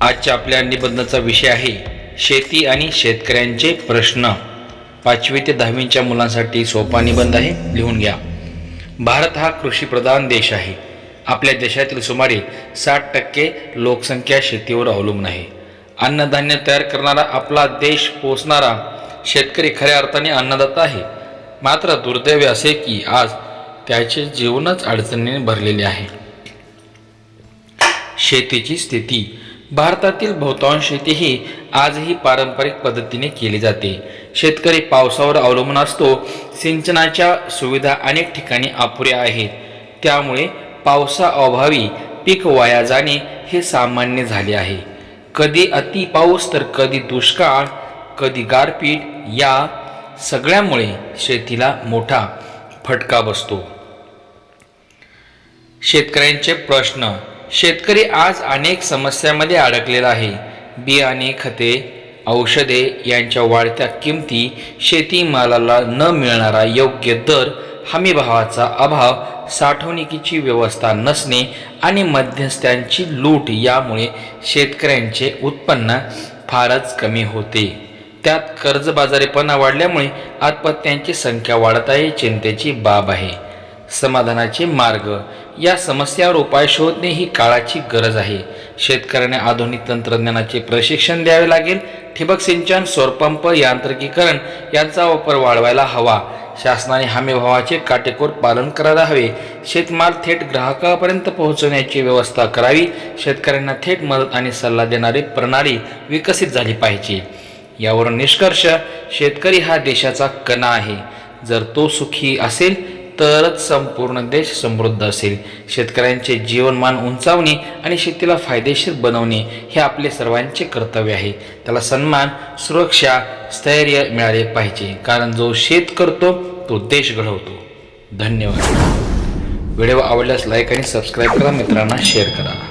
आजच्या आपल्या निबंधाचा विषय आहे शेती आणि शेतकऱ्यांचे प्रश्न. पाचवी ते दहावीच्या मुलांसाठी सोपा निबंध आहे लिहून घ्या. भारत हा कृषीप्रधान देश आहे. आपल्या देशातील सुमारे साठ टक्के लोकसंख्या शेतीवर अवलंबून आहे. अन्नधान्य तयार करणारा आपला देश पोचणारा शेतकरी खऱ्या अर्थाने अन्नदाता आहे. मात्र दुर्दैव असे की आज त्याचे जीवनच अडचणीने भरलेले आहे. शेतीची स्थिती भारतातील बहुतांश शेती ही आजही पारंपरिक पद्धतीने केली जाते. शेतकरी पावसावर अवलंबून असतो सिंचनाच्या सुविधा अनेक ठिकाणी अपुऱ्या आहेत. त्यामुळे पावसाअभावी पीक वाया जाणे हे सामान्य झाले आहे. कधी अति पाऊस तर कधी दुष्काळ कधी गारपीट या सगळ्यामुळे शेतीला मोठा फटका बसतो. शेतकऱ्यांचे प्रश्न शेतकरी आज अनेक समस्यांमध्ये अडकलेला आहे. बियाणे खते औषधे यांच्या वाढत्या किमती शेतीमालाला न मिळणारा योग्य दर हमीभावाचा अभाव साठवणुकीची व्यवस्था नसणे आणि मध्यस्थांची लूट यामुळे शेतकऱ्यांचे उत्पन्न फारच कमी होते. त्यात कर्जबाजारीपणा वाढल्यामुळे आत्महत्यांची संख्या वाढत आहे चिंतेची बाब आहे. समाधानाचे मार्ग या समस्यावर उपाय शोधणे ही काळाची गरज आहे. शेतकऱ्यांना आधुनिक तंत्रज्ञानाचे प्रशिक्षण द्यावे लागेल. ठिबक सिंचन सौरपंप यांत्रिकीकरण यांचा वापर वाढवायला हवा. शासनाने हमीभावाचे काटेकोर पालन करायला हवे. शेतमाल थेट ग्राहकापर्यंत पोहोचवण्याची व्यवस्था करावी. शेतकऱ्यांना थेट मदत आणि सल्ला देणारी प्रणाली विकसित झाली पाहिजे. यावरून निष्कर्ष शेतकरी हा देशाचा कणा आहे. जर तो सुखी असेल तरच संपूर्ण देश समृद्ध असेल. शेतकऱ्यांचे जीवनमान उंचावणे आणि शेतीला फायदेशीर बनवणे हे आपले सर्वांचे कर्तव्य आहे. त्याला सन्मान सुरक्षा स्थैर्य मिळाले पाहिजे. कारण जो शेत करतो तो देश घडवतो. धन्यवाद. व्हिडिओ आवडल्यास लाईक आणि सबस्क्राईब करा. मित्रांना शेअर करा.